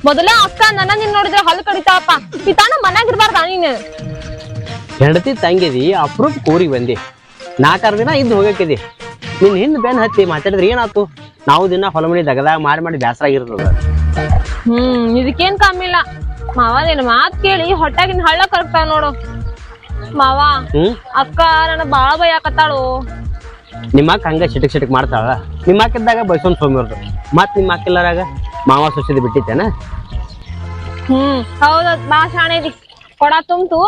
ಮೊದಲೇ ಅಕ್ಕ ನನ್ನ ನಿನ್ ನೋಡಿದ್ರೆ ಹಲ್ ಕಡಿತಾವಪ್ಪ. ಈ ತಾನ ಮನ್ಯಾಗ ಇರ್ಬಾರ್ದ ನೀನ್? ಹೆಂಡತಿ ತಂಗಿದಿ ಅಪ್ರೂಪ್ ಕೂರಿಗೆ ಬಂದಿ. ನಾಲ್ಕಾರು ದಿನ ಇದ್ದು ಹೋಗಕ್ಕಿದಿ ನಿನ್ ಹಿಂದ್ ಬೆನ್ ಹತ್ತಿ ಮಾತಾಡಿದ್ರೆ ಏನಾತು ನಾವು ದಿನ ಹೊಲ ಮನಿ ದಗದಾಗ ಮಾಡಿ ಮಾಡಿ ಬ್ಯಾಸರ ಆಗಿರ್ತದ. ಹ್ಮ್ ಇದಕ್ಕೇನ್ ಕಮ್ಮಿ ಇಲ್ಲ. ಮಾವ ನಿನ್ ಮಾತ್ ಕೇಳಿ ಹೊಟ್ಟಾಗಿನ ಹಳ್ಳ ಕರಗ್ತಾವ ನೋಡು. ಮಾವ ಹ್ಮ್? ಅಕ್ಕ ನನ್ನ ಬಾಳ ಬೈಯಾಕತ್ತಾಳು. ನಿಮ್ಮ ಅಕ್ಕ ಹಂಗ ಚಿಟಕ್ ಚಿಟಕ್ ಮಾಡ್ತಾಳ. ನಿಮ್ಮ ಅಕ್ಕಿದ್ದಾಗ ಸ್ವಾಮಿ ಸೋಮಿರ್ದು ಮತ್ ನಿಮ್ಮ ಅಕ್ಕಿಲ್ಲರಾಗ ಮಾವ ಸುಸಿದ್ ಬಿಟ್ಟಿತ್ತೇನ? ಹ್ಮ್ ಹೌದ ಬಾ ಶಾಣೆ ಕೊಡ ತುಂಬ್ತು.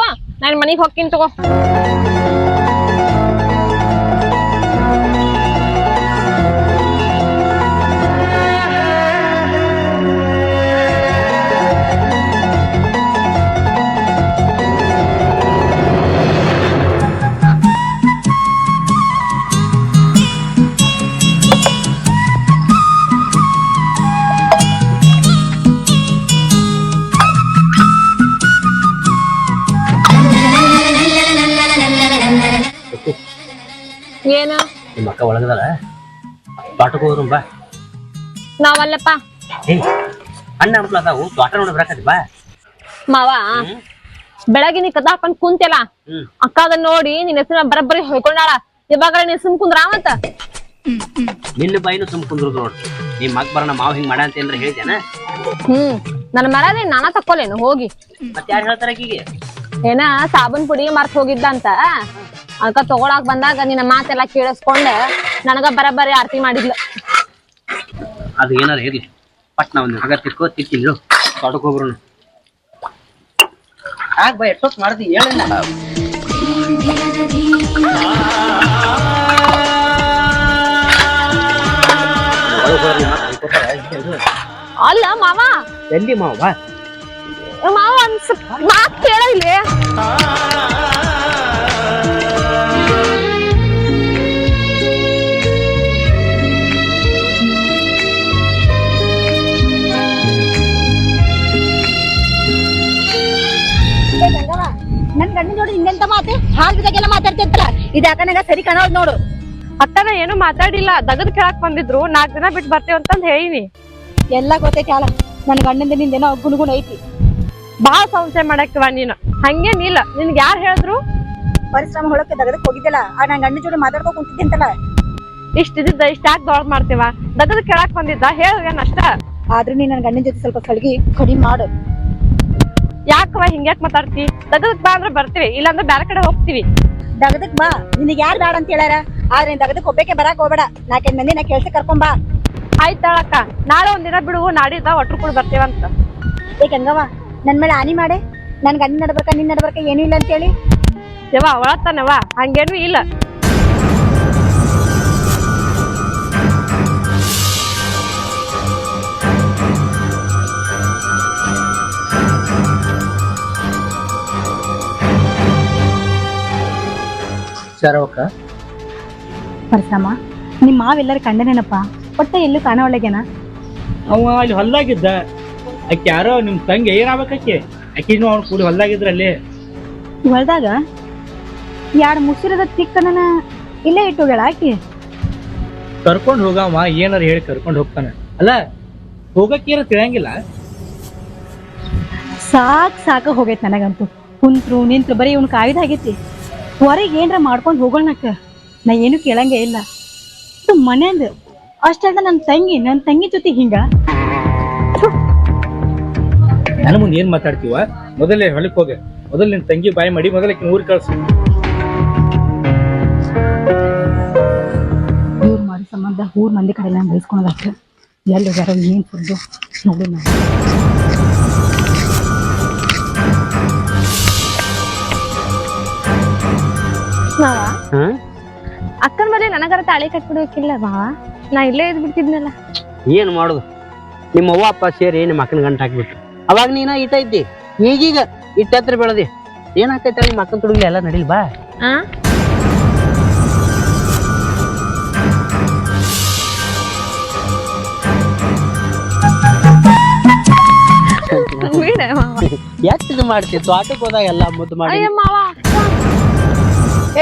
ನಾನ್ ಮನಿಗ್ ಹೋಗ್ತೀನಿ ತಗೋ. ಏನ? ನಿಮ್ಮ ಅಕ್ಕ ಒಳಗದಲ್ಲ ತೋಟಕ್ಕೆ ಹೋದ್ರು ಬಾ. ನಾವಲ್ಲಪ್ಪ. ಏಯ್ ಅಣ್ಣ ಮಕ್ಳು ಅದಾವು ತೋಟ ನೋಡಿ ಬರಾಕತ್ತಿ ಬಾ. ಮಾವ ಬೆಳಗಿನ ಕದ ಹಾಕೊಂಡ್ ಕುಂತೆಲ್ಲ ಹ್ಮ್. ಅಕ್ಕ ಅದನ್ನ ನೋಡಿ ನಿನ್ನ ಹೆಸರು ಬರಬ್ಬರಿ ಹೊಯ್ಕೊಂಡಾಳ. ಇವಾಗ ನೀನ್ ಸುಮ್ ಕುಂದ್ರ ಮತ್ತ ನಿನ್ನ ಬಾಯಿನೂ ಸುಮ್ ಕುಂದ್ರು ನೋಡ್ರಿ ನಿಮ್ಮ ಮಗ್ ಬರೋಣ ಮಾವ ಹಿಂಗ್ ಮಾಡ ಅಂತ ಏನ್ರ ಹೇಳಿದ್ಯಾನ ಹ್ಮ್. ನನ್ ಮರದೇ ನಾನ ತಕ್ಕೋಲೇನು ಹೋಗಿ. ಮತ್ತೆ ಯಾರು ಹೇಳ್ತಾರ ಆಕಿಗೆ ಏನ ಸಾಬೂನ್ ಪುಡಿ ಮರ್ತ್ ಹೋಗಿದ್ದ ಅಂತ? ಅದಕ್ಕ ತಗೊಳಕ್ ಬಂದಾಗ ನಿನ್ನ ಮಾತೆಲ್ಲ ಕೇಳಿಸ್ಕೊಂಡ. ನನಗ ಬರಬರಿ ಆರತಿ ಮಾಡಿದ್ಲು. ಅದು ಏನಾರ ಇರ್ಲಿ ಪಟ್ನ ಒಂದು ಹಗ ತಿಕ್ಕೋ ತಿಕ್ಕಿಲ್ಲ ಹೋಗ್ರು ಆಗ ಬಾ ಎಷ್ಟೊತ್ತು ಮಾಡ್ದಿ ಹೇಳಿಲ್ಲ ಅಲ್ಲ ಮಾವ. ಎಲ್ಲಿ ಮಾವ? ಮಾವ ಅನ್ಸ ಮಾತ್ ಕೇಳ ಮಾತೆ ಹಾಲ್ ಬಿದ್ದಾಗೆಲ್ಲ ಮಾತಾಡ್ತಿರ್ತಾರ ಇದು ಯಾಕನಾಗ ಸರಿ ಕಾಣೋದ್ ನೋಡು. ಅಕ್ಕನ ಏನು ಮಾತಾಡಿಲ್ಲ. ದಗದ್ ಕೇಳಕ್ ಬಂದಿದ್ರು. ನಾಕ್ ದಿನ ಬಿಟ್ಟು ಬರ್ತೇವೆ ಅಂತಂದ್ ಹೇಳಿನಿ. ಎಲ್ಲ ಗೊತ್ತೈತಿ ಅಲ್ಲ ನನ್ ಗಂಡಂದ ನಿಂದೇನೋ ಗುಣಗುಣ ಐತಿ. ಬಾಳ ಸಂಶಯ ಮಾಡಕ್ತಿವ ನೀನು. ಹಂಗೇನಿಲ್ಲ ನಿನ್ಗೆ ಯಾರು ಹೇಳಿದ್ರು? ಪರಿಶ್ರಮ ಹೊಳಕ್ಕೆ ದಗದಕ್ ಹೋಗಿದ್ದಿಲ್ಲ ಆ ನನ್ ಗಂಡನ ಜೋಡಿ ಮಾತಾಡ್ಕೊ ಕುಂತಿದ್ದಂತಲ್ಲ. ಇಷ್ಟ ಇದ್ದಿದ್ದ ಇಷ್ಟ ಯಾಕೆ ದೊಡ್ಡ ಮಾಡ್ತೀವ? ದಗದ್ ಕೇಳಕ್ ಬಂದಿದ್ದ. ಹೇಳ್ ಅಷ್ಟ? ಆದ್ರೂ ನೀ ನನ್ ಗಂಡನ ಜೊತೆ ಸ್ವಲ್ಪ ಕಳಗಿ ಕಡಿಮೆ ಮಾಡು. ಯಾಕವ ಹಿಂಗ್ಯಾಕ್ ಮಾತಾಡ್ತಿ? ದಗದಕ್ ಬಾ ಅಂದ್ರೆ ಬರ್ತೀವಿ ಇಲ್ಲಾಂದ್ರೆ ಬೇರೆ ಕಡೆ ಹೋಗ್ತೀವಿ. ದಗದಕ್ ಬಾ. ನಿನಗೆ ಯಾರು ಬೇಡ ಅಂತ ಹೇಳ್ಯಾರ? ಆದ್ರೆ ನೀನ್ ದಗದಕ್ ಒಬ್ಬಕ್ಕೆ ಬರಾಕ್ ಹೋಗ್ಬೇಡ. ನಾಲ್ಕೈದು ಮಂದಿ ನಾ ಕೆಲ್ಸ ಕರ್ಕೊಂಬಾ ಬಾ. ಆಯ್ತಾಳಕ್ಕ ನಾಳೆ ಒಂದಿನ ಬಿಡುವು ನಾಡಿದ್ದ ಒಟ್ರು ಕೂಡ ಬರ್ತೇವಂತ. ಏ ಹೆಂಗವ ನನ್ ಮೇಲೆ ಹಾನಿ ಮಾಡೆ. ನನ್ ಗಂಡನ ನಡ್ಬೇಕ ನಿನ್ ನಡ್ಬೇಕ ಏನೂ ಇಲ್ಲ ಅಂತೇಳಿ ಯವ್ವ ಒಳತ್ತಾನವ ಹಂಗೇನು ಇಲ್ಲ. ಸರವಕ್ಕ ಪರಸಮ್ಮ ನಿಮ್ಮ ಮಾವೆಲ್ಲರ ಕಂಡನೇನಪ್ಪ? ಒಟ್ಟೆ ಎಲ್ಲೂ ಕಾಣವಳಗೇನ ಅವ ಅಲ್ಲಿ ಹೊಲ್ದಾಗಿದ್ದ. ಆಕೆ ಯಾರೋ ನಿಮ್ ತಂಗಿ ಏನಾಗ್ಬೇಕಕ್ಕೆ? ಆಕಿನೂ ಅವ್ನು ಕೂಡಿ ಹೊಲ್ದಾಗಿದ್ರಲ್ಲಿ. ಯಾರು ಯಾಡ್ ಮುಸಿರದ ತಿಕ್ಕನನ ಇಲ್ಲೇ ಇಟ್ಟೋಗ್ಯಾಳ ಆಕಿ? ಕರ್ಕೊಂಡು ಹೋಗವ ಏನಾರ ಹೇಳಿ ಕರ್ಕೊಂಡ್ ಹೋಗ್ತಾನೆ. ಅಲ್ಲ ಹೋಗಕ್ಕೇನ ತಿಳಿಯಂಗಿಲ್ಲ? ಸಾಕ್ ಸಾಕ ಹೋಗೈತ್ ನನಗಂತೂ. ಕುಂತ್ರು ನಿಂತ್ರು ಬರೀ ಇವ್ನ ಕಾಯ್ದ ಆಗೈತಿ ಹೊರಗೆ ಏನರ ಮಾಡ್ಕೊಂಡು ಹೋಗೋಣಕ್ಕ. ನಾ ಏನು ಕೇಳಂಗೆ ಇಲ್ಲ. ಇದು ಮನೆಂದ ಅಷ್ಟಲ್ದ ನನ್ನ ತಂಗಿ ನನ್ನ ತಂಗಿ ಜೊತೆ ಹಿಂಗ. ನನ್ನ ಮುಂದೆ ಏನ್ ಮಾತಾಡ್ತೀವ? ಮೊದಲೇ ಹೊಲಕ್ಕೆ ಹೋಗ. ಮೊದಲು ನಿನ್ ತಂಗಿ ಬಾಯಿ ಮಾಡಿ ಮೊದಲಕ್ಕೆ ಊರು ಕಳ್ಸು. ಇವ್ರ ಮಾಡಿ ಸಂಬಂಧ ಊರ್ ಮಂದಿ ಕಡೆ ಎಲ್ಲ ಬೈಸ್ಕೊಳದಕ್ಕ. ಎಲ್ಲಿ ಹೋಗ್ಯಾರ ಏನು ಫುಡ್ಡು ನೋಡಿ ನಾವು ಮಾವ ಹ್ಮ್ ಅಕ್ಕನ ಮನೆ ನನಗರ ತಾಳಿ ಕಟ್ಬಿಡ್ಬೇಕಿಲ್ಲ ಮಾವ. ನಾ ಇಲ್ಲೇ ಇದ್ ಬಿಡ್ತಿದ್ನಲ್ಲ ಏನ್ ಮಾಡುದು? ನಿಮ್ಮ ಅವ್ವ ಅಪ್ಪ ಸೇರಿ ನಿಮ್ಮ ಅಕ್ಕನ ಗಂಟ ಹಾಕ್ಬಿಟ್ರು. ಅವಾಗ ನೀನ ಇಟ್ಟ ಇದ್ದಿ. ಈಗೀಗ ಇಟ್ಟ ಹತ್ರ ಬೆಳದಿ. ಏನಾಗ್ತೈತೆ ನಿಮ್ಮ ಅಕ್ಕನ ತುಡುಗ್ಲಿ ಎಲ್ಲ ನಡಿಲ್ ಬಾ. ಆ? ಬಿಡ ಮಾವ. ಯಾಕೆ ಇದು ಮಾಡ್ತಿ? ತೋಟಕ್ಕೆ ಹೋದಾಗ ಎಲ್ಲ ಮುದ್ದು ಮಾಡಿ. ಅಯ್ಯ ಮಾವ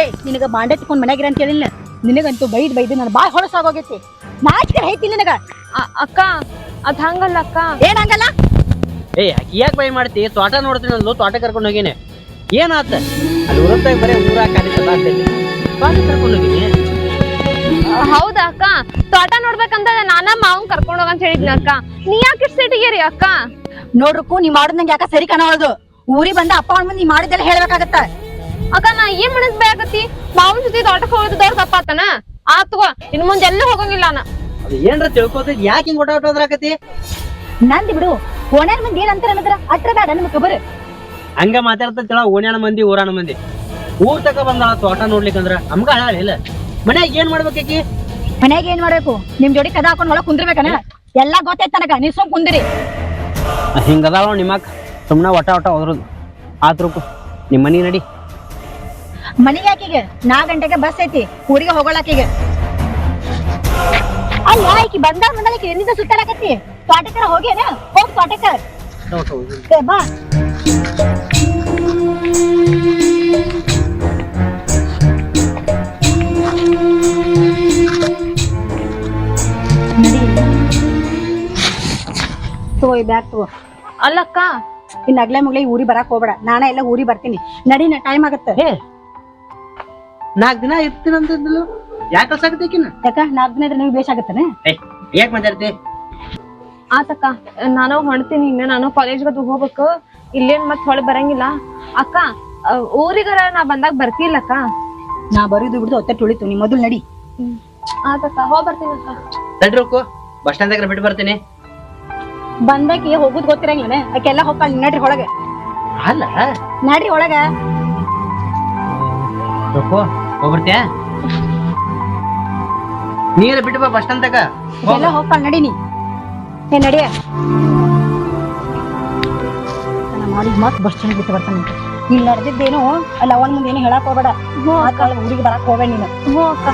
ಏಯ್ ನಿನಗ ಬಾಂಡೆ ತಿಕ್ಕೊಂಡ್ ಮನ್ಯಾಗಿರ ಅಂತ ಹೇಳಿಲ್ಲ. ನಿನಗಂತೂ ಬೈದ್ ಬೈದ್ ನಾನು ಬಾಯ್ ಹೊಳಸಾಗೋಗೈತಿ ನಾಚಿಕೆ ಐತಿ ನಿನಗ. ಅಕ್ಕ ಅದ್ ಹಂಗಲ್ಲ ಅಕ್ಕ. ಏನ್ ಏನಂಗಲ್ಲ ಏ ಯಾಕೆ ಬೈ ಮಾಡ್ತಿ ತೋಟ ನೋಡ್ತೀನಿ ಅಂದ್ಲು ತೋಟ ಕರ್ಕೊಂಡು ಹೋಗಿನಿ. ಏನಾತ? ಅಲ್ಲಿ ಉರಂತಾಗಿ ಬರೀ ಊರ ಕಾಲಿಸಲ್ಲ ಅಂತೇಳಿ ತೋಟ ಕರ್ಕೊಂಡು ಹೋಗಿನಿ. ಹೌದಾ ಅಕ್ಕ? ತೋಟ ನೋಡ್ಬೇಕಂತ ನಾನ ಮಾವನ್ ಕರ್ಕೊಂಡ್ ಹೋಗಂತ ಹೇಳಿದ್ನ ಅಕ್ಕ. ನೀ ಯಾಕೆ ಸಿಟಿಗೇರಿ ಅಕ್ಕ? ನೋಡ್ರಕ್ಕೂ ನೀ ಮಾಡೋದ್ ನಂಗೆ ಯಾಕ ಸರಿ ಕಾಣೋದು ಊರಿ ಬಂದ ಅಪ್ಪ ಅಣ್ಣ ಮುಂದೆ ನೀ ಮಾಡಿದ್ದೆಲ್ಲ ಹೇಳ್ಬೇಕಾಗತ್ತ. ಅಕ್ಕ ನಾ ಏನ್ ಮನಸ್ ಬೇಕತ್ತಿ ಮಾವನ್ ಜೊತೆ ತೋಟಕ್ಕೆ ಹೋಗೋದು ದೊಡ್ಡ ತಪ್ಪಾತನ ಆತ್ಗೋ ಇನ್ ಮುಂದೆ ಎಲ್ಲೂ ಹೋಗಂಗಿಲ್ಲ ನಾ. ಅದು ಏನ್ರ ತಿಳ್ಕೊತೈತಿ? ಯಾಕೆ ಹಿಂಗ್ ಒಟ್ಟ ಹೊಟ್ಟೋದ್ರಾಕತಿ ನಂದಿ ಬಿಡು ಓಣ್ಯಾನ ಮಂದಿ ಏನ್ ಅಂತಾರ ಅನ್ನದ್ರ ಅಟ್ರ ಬ್ಯಾಡ ನಮ್ಗೆ ಖಬರ್ ಹಂಗ ಮಾತಾಡ್ತೇಳ ಓಣ್ಯಾನ ಮಂದಿ ಊರಾನ ಮಂದಿ. ಊರ್ ತಕ ಬಂದಾಳ ತೋಟ ನೋಡ್ಲಿಕ್ಕಂದ್ರ ನಮ್ಗ ಹಳ ಇಲ್ಲ. ಮನ್ಯಾಗ ಏನ್ ಮಾಡ್ಬೇಕಿ ಮನ್ಯಾಗ ಏನ್ ಮಾಡ್ಬೇಕು? ನಿಮ್ ಜೋಡಿ ಕದ ಹಾಕೊಂಡ್ ಒಳಗ್ ಕುಂದ್ರಬೇಕನ? ಎಲ್ಲಾ ಗೊತ್ತೈತ್ ನನಗ ನೀವ್ ಸುಮ್ ಕುಂದಿರಿ. ಹಿಂಗದಾಳ ನಿಮ್ಮಕ್ಕ ಸುಮ್ನ ಒಟ ಒಟ್ಟ ಹೋದ್ರದು. ಆತ್ರುಕು ನಿಮ್ಮ ಮನಿ ನಡಿ. ಮನಿಗೆ ಆಕಿಗೆ ನಾ ಗಂಟೆಗೆ ಬಸ್ ಐತಿ. ಊರಿಗೆ ಹೋಗೋಳಾಕಿಗೆ. ಅಲ್ಲ ಆಕಿ ಬಂದ ಬಂದಾಗ ಎಲ್ಲಿಂದ ಸುತ್ತಾಡಕತ್ತಿ? ತೋಟಕರ ಹೋಗ್ಯಾನ? ಹೋಗ್ ತೋಟಕರ್ ಏ, ಬಾ. ನಡಿ. ತಗೋ ಈ ಬ್ಯಾಗ್ ತಗೋ. ಅಲ್ಲಕ್ಕ. ಇನ್ ಅಗ್ಲೆ ಮುಗ್ಲೆ ಈ ಊರಿಗೆ ಬರಾಕ್ ಹೋಗ್ಬೇಡ. ನಾನೇ ಎಲ್ಲ ಊರಿಗೆ ಬರ್ತೀನಿ. ನಡಿ ನಾ ಟೈಮ್ ಆಗತ್ತೆ. ಏ ನಾಲ್ಕ್ ದಿನ ಇರ್ತೀನಂತಂದ್ಲು ಯಾಕೆ ಕಳ್ಸಾಕತ್ತೇಕಿನ ಯಾಕ ನಾಲ್ಕು ದಿನ ಇದ್ರೆ ನಿಮ್ಗೆ ಬೇಸಾಗತ್ತನೆ ಯಾಕೆ ಮಾತಾಡ್ತಿ? ಆತಕ್ಕ ನಾನು ಹೊಣ್ತೀನಿ ಇನ್ನ ನಾನು ಕಾಲೇಜ್ಗೆ ಅದು ಹೋಗ್ಬೇಕು. ಇಲ್ಲೇನ್ ಮತ್ ಹೊಳ್ ಬರಂಗಿಲ್ಲ. ಅಕ್ಕ ಊರಿಗರ ನಾ ಬಂದಾಗ ಬರ್ತಿಲ್ಲಕ್ಕ ನಾ ಬರೀದು ಬಿಡ್ದು ಹೊತ್ತೆ ತುಳಿತು. ನೀ ಮೊದಲು ನಡಿ. ಆತಕ್ಕ ಹೋಗ್ ಬರ್ತೀನಿ ಅಕ್ಕ. ತಡ್ರಕ್ಕು ಬಸ್ ಸ್ಟ್ಯಾಂಡ್ ಬಿಟ್ಟು ಬರ್ತೀನಿ. ಬಂದಾಕಿ ಹೋಗುದ್ ಗೊತ್ತಿರಂಗಿಲ್ಲ ಆಕೆಲ್ಲ ಹೋಗ್ತಾಳ ನಡ್ರಿ ಒಳಗೆ. ಅಲ್ಲ. ನಡ್ರಿ ಒಳಗ. ರೊಕ್ಕು ನೀರು ಬಿಟ್ಟು ಬಾ ಬಸ್ ಸ್ಟ್ಯಾಂಡ್ ತಕ ಎಲ್ಲ ಹೋಗ್ತಾಳ ನಡಿ ನೀ ಏ ನಡಿಯ ಮಾಡಿ ಮತ್ ಬಸ್ ಸ್ಟ್ಯಾಂಡ್ ಬಿಟ್ಟು ಬರ್ತಾನೆ. ಇಲ್ಲಿ ನಡೆದಿದ್ದೇನು ಅಲ್ಲ ಅವನ್ ಮುಂದೆ ಏನು ಹೇಳಕ್ ಹೋಗ್ಬೇಡ. ಊರಿಗೆ ಬರಕ್ ಹೋಗ್ಬೇಡ ನೀನು. ಹೋ ಅಕ್ಕ.